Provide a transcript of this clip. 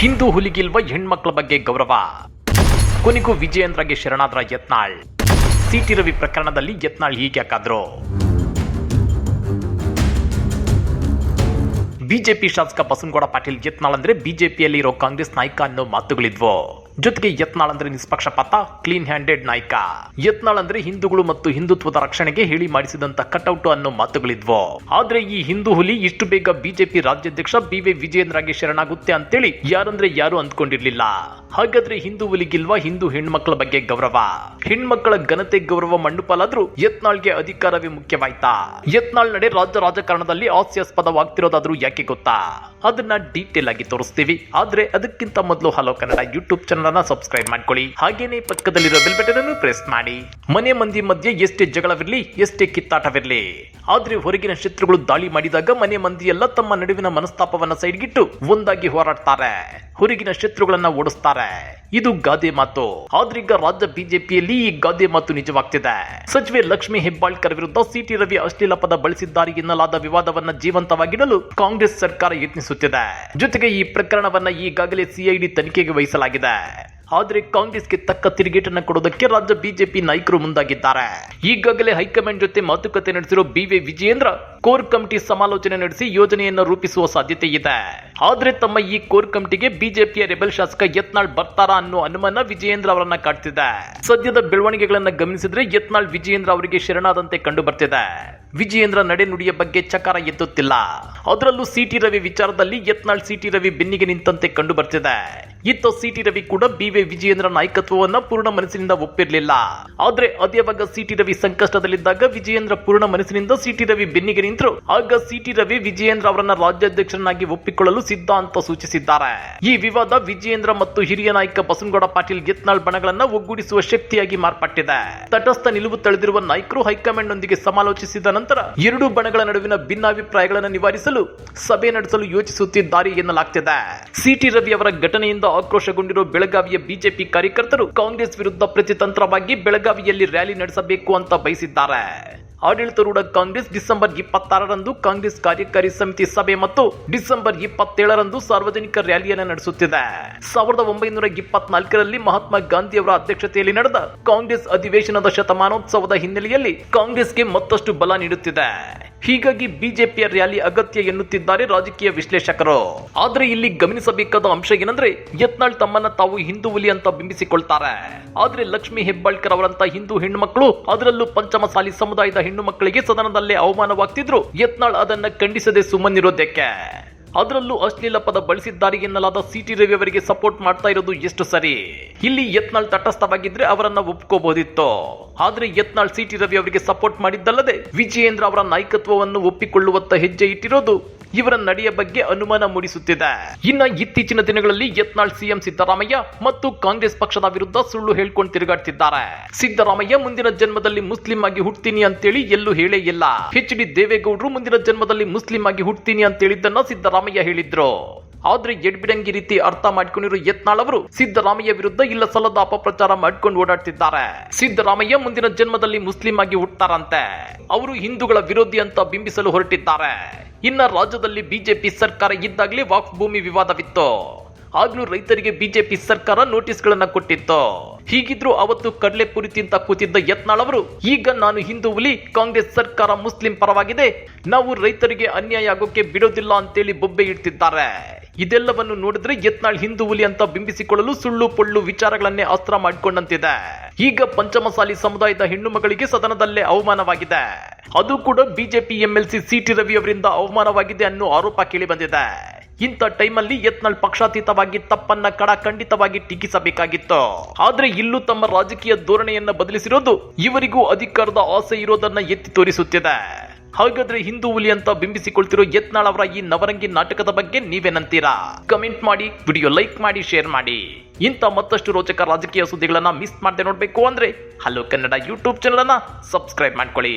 ಹಿಂದೂ ಹುಲಿಗಿಲ್ವ ಹೆಣ್ಮಕ್ಳ ಬಗ್ಗೆ ಗೌರವ? ಕೊನೆಗೂ ವಿಜಯೇಂದ್ರಗೆ ಶರಣಾದ್ರ ಯತ್ನಾಳ್. ಸಿಟಿ ರವಿ ಪ್ರಕರಣದಲ್ಲಿ ಯತ್ನಾಳ್ ಹೀಗೆ ಹಾಕಾದ್ರು ಬಿಜೆಪಿ ಶಾಸಕ ಬಸನಗೌಡ ಪಾಟೀಲ್ ಯತ್ನಾಳ್ ಅಂದ್ರೆ ಬಿಜೆಪಿಯಲ್ಲಿ ಇರೋ ಕಾಂಗ್ರೆಸ್ ನಾಯಕ ಅನ್ನೋ ಮಾತುಗಳಿದ್ವು. ಜೊತೆಗೆ ಯತ್ನಾಳ್ ಅಂದ್ರೆ ನಿಷ್ಪಕ್ಷಪಾತ ಕ್ಲೀನ್ ಹ್ಯಾಂಡೆಡ್ ನಾಯಕ. ಯತ್ನಾಳ್ ಅಂದ್ರೆ ಹಿಂದೂಗಳು ಮತ್ತು ಹಿಂದುತ್ವದ ರಕ್ಷಣೆಗೆ ಹೇಳಿ ಮಾಡಿಸಿದಂತ ಕಟೌಟ್ ಅನ್ನೋ ಮಾತುಗಳಿದ್ವು. ಆದ್ರೆ ಈ ಹಿಂದೂ ಹುಲಿ ಇಷ್ಟು ಬೇಗ ಬಿಜೆಪಿ ರಾಜ್ಯಾಧ್ಯಕ್ಷ ಬಿ ವಿ ವಿಜಯೇಂದ್ರಗೆ ಶರಣಾಗುತ್ತೆ ಅಂತೇಳಿ ಯಾರಂದ್ರೆ ಯಾರು ಅಂದ್ಕೊಂಡಿರ್ಲಿಲ್ಲ. ಹಾಗಾದ್ರೆ ಹಿಂದೂ ಹುಲಿಗಿಲ್ವಾ ಹಿಂದೂ ಹೆಣ್ಮಕ್ಳ ಬಗ್ಗೆ ಗೌರವ? ಹೆಣ್ಮಕ್ಳ ಘನತೆ, ಗೌರವ ಮಂಡುಪಾಲಾದ್ರೂ ಯತ್ನಾಳ್ಗೆ ಅಧಿಕಾರವೇ ಮುಖ್ಯವಾಯ್ತಾ? ಯತ್ನಾಳ್ ನಡೆ ರಾಜ್ಯ ರಾಜಕಾರಣದಲ್ಲಿ ಹಾಸ್ಯಾಸ್ಪದವಾಗ್ತಿರೋದಾದ್ರೂ ಯಾಕೆ ಗೊತ್ತಾ? ಅದನ್ನ ಡೀಟೇಲ್ ಆಗಿ ತೋರಿಸ್ತೀವಿ. ಆದ್ರೆ ಅದಕ್ಕಿಂತ ಮೊದಲು ಹಲೋ ಕನ್ನಡ ಯೂಟ್ಯೂಬ್ ಚಾನಲ್ ಅನ್ನ ಸಬ್ಸ್ಕ್ರೈಬ್ ಮಾಡ್ಕೊಳ್ಳಿ. ಹಾಗೇನೆ ಪಕ್ಕದಲ್ಲಿರೋ ಬೆಲ್ ಬಟನ್ ಅನ್ನು ಪ್ರೆಸ್ ಮಾಡಿ. ಮನೆ ಮಂದಿ ಮಧ್ಯೆ ಎಷ್ಟೇ ಜಗಳವಿರಲಿ, ಎಷ್ಟೇ ಕಿತ್ತಾಟವಿರ್ಲಿ. ಆದ್ರೆ ಹೊರಗಿನ ಶತ್ರುಗಳು ದಾಳಿ ಮಾಡಿದಾಗ ಮನೆ ಮಂದಿ ಎಲ್ಲ ತಮ್ಮ ನಡುವಿನ ಮನಸ್ತಾಪವನ್ನ ಸೈಡ್ಗಿಟ್ಟು ಒಂದಾಗಿ ಹೋರಾಡ್ತಾರೆ. ಹೊರಗಿನ ಶತ್ರುಗಳನ್ನ ಓಡಿಸ್ತಾರೆ. ಇದು ಗಾದೆ ಮಾತು. ಆದ್ರೀಗ ರಾಜ್ಯ ಬಿಜೆಪಿಯಲ್ಲಿ ಈ ಗಾದೆ ಮಾತು ನಿಜವಾಗ್ತಿದೆ. ಸಚಿವೆ ಲಕ್ಷ್ಮಿ ಹೆಬ್ಬಾಳ್ಕರ್ ವಿರುದ್ಧ ಸಿಟಿ ರವಿ ಅಶ್ಲೀಲ ಪದ ಬಳಸಿದ್ದಾರೆ ಎನ್ನಲಾದ ವಿವಾದವನ್ನ ಜೀವಂತವಾಗಿಡಲು ಕಾಂಗ್ರೆಸ್ ಸರ್ಕಾರ ಯತ್ನಿಸುತ್ತಿದೆ. ಜೊತೆಗೆ ಈ ಪ್ರಕರಣವನ್ನ ಈಗಾಗಲೇ ಸಿಐಡಿ ತನಿಖೆಗೆ ವಹಿಸಲಾಗಿದೆ. ಆದ್ರೆ ಕಾಂಗ್ರೆಸ್ಗೆ ತಕ್ಕ ತಿರುಗೇಟನ್ನು ಕೊಡೋದಕ್ಕೆ ರಾಜ್ಯ ಬಿಜೆಪಿ ನಾಯಕರು ಮುಂದಾಗಿದ್ದಾರೆ. ಈಗಾಗಲೇ ಹೈಕಮಾಂಡ್ ಜೊತೆ ಮಾತುಕತೆ ನಡೆಸಿರೋ B V Vijayendra core committee ಸಮಾಲೋಚನೆ ನಡೆಸಿ ಯೋಜನೆಯನ್ನು ರೂಪಿಸುವ ಸಾಧ್ಯತೆ ಇದೆ. ಆದ್ರೆ ತಮ್ಮ ಈ ಕೋರ್ ಕಮಿಟಿಗೆ ಬಿಜೆಪಿಯ ರೆಬೆಲ್ ಶಾಸಕ ಯತ್ನಾಳ್ ಬರ್ತಾರಾ ಅನ್ನೋ ಅನುಮಾನ ವಿಜಯೇಂದ್ರ ಅವರನ್ನ ಕಾಡ್ತಿದೆ. ಸದ್ಯದ ಬೆಳವಣಿಗೆಗಳನ್ನ ಗಮನಿಸಿದ್ರೆ ಯತ್ನಾಳ್ ವಿಜಯೇಂದ್ರ ಅವರಿಗೆ ಶರಣಾದಂತೆ ಕಂಡು ಬರ್ತಿದೆ. ವಿಜಯೇಂದ್ರ ನಡೆನುಡಿಯ ಬಗ್ಗೆ ಚಕಾರ ಎತ್ತುತ್ತಿಲ್ಲ. ಅದರಲ್ಲೂ ಸಿಟಿ ರವಿ ವಿಚಾರದಲ್ಲಿ ಯತ್ನಾಳ್ ಸಿಟಿ ರವಿ ಬೆನ್ನಿಗೆ ನಿಂತಂತೆ ಕಂಡು ಬರ್ತಿದೆ. ಇತ್ತ ಸಿಟಿ ರವಿ ಕೂಡ ಬಿ ವಿ ವಿಜಯೇಂದ್ರ ನಾಯಕತ್ವವನ್ನ ಪೂರ್ಣ ಮನಸ್ಸಿನಿಂದ ಒಪ್ಪಿರಲಿಲ್ಲ. ಆದ್ರೆ ಅದೇವಾಗ ಸಿಟಿ ರವಿ ಸಂಕಷ್ಟದಲ್ಲಿದ್ದಾಗ ವಿಜಯೇಂದ್ರ ಪೂರ್ಣ ಮನಸ್ಸಿನಿಂದ ಸಿಟಿ ರವಿ ಬೆನ್ನಿಗೆ ನಿಂತರು. ಆಗ ಸಿಟಿ ರವಿ ವಿಜಯೇಂದ್ರ ಅವರನ್ನ ರಾಜ್ಯಾಧ್ಯಕ್ಷರನ್ನಾಗಿ ಒಪ್ಪಿಕೊಳ್ಳಲು ಸಿದ್ಧ ಅಂತ ಸೂಚಿಸಿದ್ದಾರೆ. ಈ ವಿವಾದ ವಿಜಯೇಂದ್ರ ಮತ್ತು ಹಿರಿಯ ನಾಯಕ ಬಸನಗೌಡ ಪಾಟೀಲ್ ಯತ್ನಾಳ್ ಬಣಗಳನ್ನ ಒಗ್ಗೂಡಿಸುವ ಶಕ್ತಿಯಾಗಿ ಮಾರ್ಪಟ್ಟಿದೆ. ತಟಸ್ಥ ನಿಲುವು ತಳೆದಿರುವ ನಾಯಕರು ಹೈಕಮಾಂಡ್ ನೊಂದಿಗೆ ಸಮಾಲೋಚಿಸಿದ ನಂತರ ಎರಡೂ ಬಣಗಳ ನಡುವಿನ ಭಿನ್ನಾಭಿಪ್ರಾಯಗಳನ್ನು ನಿವಾರಿಸಲು ಸಭೆ ನಡೆಸಲು ಯೋಚಿಸುತ್ತಿದ್ದಾರೆ ಎನ್ನಲಾಗ್ತಿದೆ. ಸಿಟಿ ರವಿ ಅವರ ಘಟನೆಯಿಂದ ಆಕ್ರೋಶಗೊಂಡಿರುವ ಬೆಳಗಾವಿಯ ಬಿಜೆಪಿ ಕಾರ್ಯಕರ್ತರು ಕಾಂಗ್ರೆಸ್ ವಿರುದ್ಧ ಪ್ರತಿತಂತ್ರವಾಗಿ ಬೆಳಗಾವಿಯಲ್ಲಿ ರ್ಯಾಲಿ ನಡೆಸಬೇಕು ಅಂತ ಬಯಸಿದ್ದಾರೆ. ಆಡಳಿತಾರೂಢ ಕಾಂಗ್ರೆಸ್ ಡಿಸೆಂಬರ್ ಇಪ್ಪತ್ತಾರರಂದು ಕಾಂಗ್ರೆಸ್ ಕಾರ್ಯಕಾರಿ ಸಮಿತಿ ಸಭೆ ಮತ್ತು ಡಿಸೆಂಬರ್ ಇಪ್ಪತ್ತೇಳರಂದು ಸಾರ್ವಜನಿಕ ರ್ಯಾಲಿಯನ್ನು ನಡೆಸುತ್ತಿದೆ. ಸಾವಿರದ ಒಂಬೈನೂರ ಇಪ್ಪತ್ನಾಲ್ಕರಲ್ಲಿ ಮಹಾತ್ಮ ಗಾಂಧಿ ಅವರ ಅಧ್ಯಕ್ಷತೆಯಲ್ಲಿ ನಡೆದ ಕಾಂಗ್ರೆಸ್ ಅಧಿವೇಶನದ ಶತಮಾನೋತ್ಸವದ ಹಿನ್ನೆಲೆಯಲ್ಲಿ ಕಾಂಗ್ರೆಸ್ಗೆ ಮತ್ತಷ್ಟು ಬಲ ನೀಡುತ್ತಿದೆ. ಹೀಗಾಗಿ ಬಿಜೆಪಿಯ ರ್ಯಾಲಿ ಅಗತ್ಯ ಎನ್ನುತ್ತಿದ್ದಾರೆ ರಾಜಕೀಯ ವಿಶ್ಲೇಷಕರು. ಆದರೆ ಇಲ್ಲಿ ಗಮನಿಸಬೇಕಾದ ಅಂಶ ಏನಂದ್ರೆ ಯತ್ನಾಳ್ ತಮ್ಮನ್ನ ತಾವು ಹಿಂದೂ ಹುಲಿ ಅಂತ ಬಿಂಬಿಸಿಕೊಳ್ತಾರೆ. ಆದ್ರೆ ಲಕ್ಷ್ಮಿ ಹೆಬ್ಬಾಳ್ಕರ್ ಅವರಂತ ಹಿಂದೂ ಹೆಣ್ಣುಮಕ್ಕಳು ಅದರಲ್ಲೂ ಪಂಚಮಸಾಲಿ ಸಮುದಾಯದ ಹೆಣ್ಣು ಮಕ್ಕಳಿಗೆ ಸದನದಲ್ಲಿ ಅವಮಾನವಾಗ್ತಿದ್ರು. ಯತ್ನಾಳ್ ಅದನ್ನ ಖಂಡಿಸದೆ ಸುಮ್ಮನಿರೋದಕ್ಕೆ. ಅದರಲ್ಲೂ ಅಶ್ಲೀಲ ಪದ ಬಳಸಿದ್ದಾರೆ ಎನ್ನಲಾದ ಸಿಟಿ ರವಿ ಅವರಿಗೆ ಸಪೋರ್ಟ್ ಮಾಡ್ತಾ ಇರೋದು ಎಷ್ಟು ಸರಿ? ಇಲ್ಲಿ ಯತ್ನಾಳ್ ತಟಸ್ಥವಾಗಿದ್ರೆ ಅವರನ್ನ ಒಪ್ಕೋಬಹುದಿತ್ತು ಆದ್ರೆ ಯತ್ನಾಳ್ ಸಿಟಿ ರವಿ ಅವರಿಗೆ ಸಪೋರ್ಟ್ ಮಾಡಿದ್ದಲ್ಲದೆ ವಿಜಯೇಂದ್ರ ಅವರ ನಾಯಕತ್ವವನ್ನು ಒಪ್ಪಿಕೊಳ್ಳುವತ್ತ ಹೆಜ್ಜೆ ಇಟ್ಟಿರೋದು ಇವರ ನಡೆಯ ಬಗ್ಗೆ ಅನುಮಾನ ಮೂಡಿಸುತ್ತಿದೆ. ಇನ್ನ ಇತ್ತೀಚಿನ ದಿನಗಳಲ್ಲಿ ಯತ್ನಾಳ್ ಸಿಎಂ ಸಿದ್ದರಾಮಯ್ಯ ಮತ್ತು ಕಾಂಗ್ರೆಸ್ ಪಕ್ಷದ ವಿರುದ್ಧ ಸುಳ್ಳು ಹೇಳ್ಕೊಂಡು ತಿರುಗಾಡ್ತಿದ್ದಾರೆ. ಸಿದ್ದರಾಮಯ್ಯ ಮುಂದಿನ ಜನ್ಮದಲ್ಲಿ ಮುಸ್ಲಿಂ ಆಗಿ ಹುಟ್ತೀನಿ ಅಂತೇಳಿ ಎಲ್ಲೂ ಹೇಳೇ ಇಲ್ಲ. ಹೆಚ್ ಡಿ ದೇವೇಗೌಡರು ಮುಂದಿನ ಜನ್ಮದಲ್ಲಿ ಮುಸ್ಲಿಂ ಆಗಿ ಹುಟ್ತೀನಿ ಅಂತ ಹೇಳಿದ್ದನ್ನ ಸಿದ್ದರಾಮಯ್ಯ ಹೇಳಿದ್ರು. ಆದ್ರೆ ಎಡ್ಬಿಡಂಗಿ ರೀತಿ ಅರ್ಥ ಮಾಡ್ಕೊಂಡಿರೋ ಯತ್ನಾಳ್ ಅವರು ಸಿದ್ದರಾಮಯ್ಯ ವಿರುದ್ಧ ಇಲ್ಲ ಸಲ್ಲದ ಅಪಪ್ರಚಾರ ಮಾಡ್ಕೊಂಡು ಓಡಾಡ್ತಿದ್ದಾರೆ. ಸಿದ್ದರಾಮಯ್ಯ ಮುಂದಿನ ಜನ್ಮದಲ್ಲಿ ಮುಸ್ಲಿಂ ಆಗಿ ಹುಟ್ಟಾರಂತೆ ಅವರು ಹಿಂದೂಗಳ ವಿರೋಧಿ ಅಂತ ಬಿಂಬಿಸಲು ಹೊರಟಿದ್ದಾರೆ. ಇನ್ನ ರಾಜ್ಯದಲ್ಲಿ ಬಿಜೆಪಿ ಸರ್ಕಾರ ಇದ್ದಾಗಲೇ ವಾಕ್ ಭೂಮಿ ವಿವಾದವಿತ್ತು. ಆಗ್ಲೂ ರೈತರಿಗೆ ಬಿಜೆಪಿ ಸರ್ಕಾರ ನೋಟಿಸ್ಗಳನ್ನ ಕೊಟ್ಟಿತ್ತು. ಹೀಗಿದ್ರು ಅವತ್ತು ಕಡಲೆಪುರಿ ತಿಂತ ಕೂತಿದ್ದ ಯತ್ನಾಳ್ ಅವರು, ಈಗ ನಾನು ಹಿಂದೂ ಹುಲಿ, ಕಾಂಗ್ರೆಸ್ ಸರ್ಕಾರ ಮುಸ್ಲಿಂ ಪರವಾಗಿದೆ, ನಾವು ರೈತರಿಗೆ ಅನ್ಯಾಯ ಆಗೋಕೆ ಬಿಡೋದಿಲ್ಲ ಅಂತೇಳಿ ಬೊಬ್ಬೆ ಇಡ್ತಿದ್ದಾರೆ. ಇದೆಲ್ಲವನ್ನು ನೋಡಿದ್ರೆ ಯತ್ನಾಳ್ ಹಿಂದೂ ಹುಲಿ ಅಂತ ಬಿಂಬಿಸಿಕೊಳ್ಳಲು ಸುಳ್ಳು ಪೊಳ್ಳು ವಿಚಾರಗಳನ್ನೇ ಅಸ್ತ್ರ ಮಾಡಿಕೊಂಡಂತಿದೆ. ಈಗ ಪಂಚಮಸಾಲಿ ಸಮುದಾಯದ ಹೆಣ್ಣು ಮಗಳಿಗೆ ಸದನದಲ್ಲೇ ಅವಮಾನವಾಗಿದೆ. ಅದು ಕೂಡ ಬಿಜೆಪಿ ಎಂಎಲ್ಸಿ ಸಿಟಿ ರವಿ ಅವರಿಂದ ಅವಮಾನವಾಗಿದೆ ಅನ್ನೋ ಆರೋಪ ಕೇಳಿ ಬಂದಿದೆ. ಇಂಥ ಟೈಮಲ್ಲಿ ಯತ್ನಾಳ್ ಪಕ್ಷಾತೀತವಾಗಿ ತಪ್ಪನ್ನ ಕಡ ಖಂಡಿತವಾಗಿ ಟೀಕಿಸಬೇಕಾಗಿತ್ತು. ಆದ್ರೆ ಇಲ್ಲೂ ತಮ್ಮ ರಾಜಕೀಯ ಧೋರಣೆಯನ್ನ ಬದಲಿಸಿರೋದು ಇವರಿಗೂ ಅಧಿಕಾರದ ಆಸೆ ಇರೋದನ್ನ ಎತ್ತಿ ತೋರಿಸುತ್ತಿದೆ. ಹಾಗಾದ್ರೆ ಹಿಂದೂ ಹುಲಿ ಅಂತ ಬಿಂಬಿಸಿಕೊಳ್ತಿರೋ ಯತ್ನಾಳ್ ಅವರ ಈ ನವರಂಗಿ ನಾಟಕದ ಬಗ್ಗೆ ನೀವೇನಂತೀರಾ? ಕಮೆಂಟ್ ಮಾಡಿ, ವಿಡಿಯೋ ಲೈಕ್ ಮಾಡಿ, ಶೇರ್ ಮಾಡಿ. ಇಂಥ ಮತ್ತಷ್ಟು ರೋಚಕ ರಾಜಕೀಯ ಸುದ್ದಿಗಳನ್ನ ಮಿಸ್ ಮಾಡದೆ ನೋಡ್ಬೇಕು ಅಂದ್ರೆ ಹಲೋ ಕನ್ನಡ ಯೂಟ್ಯೂಬ್ ಚಾನಲ್ ಅನ್ನ ಸಬ್ಸ್ಕ್ರೈಬ್ ಮಾಡ್ಕೊಳ್ಳಿ.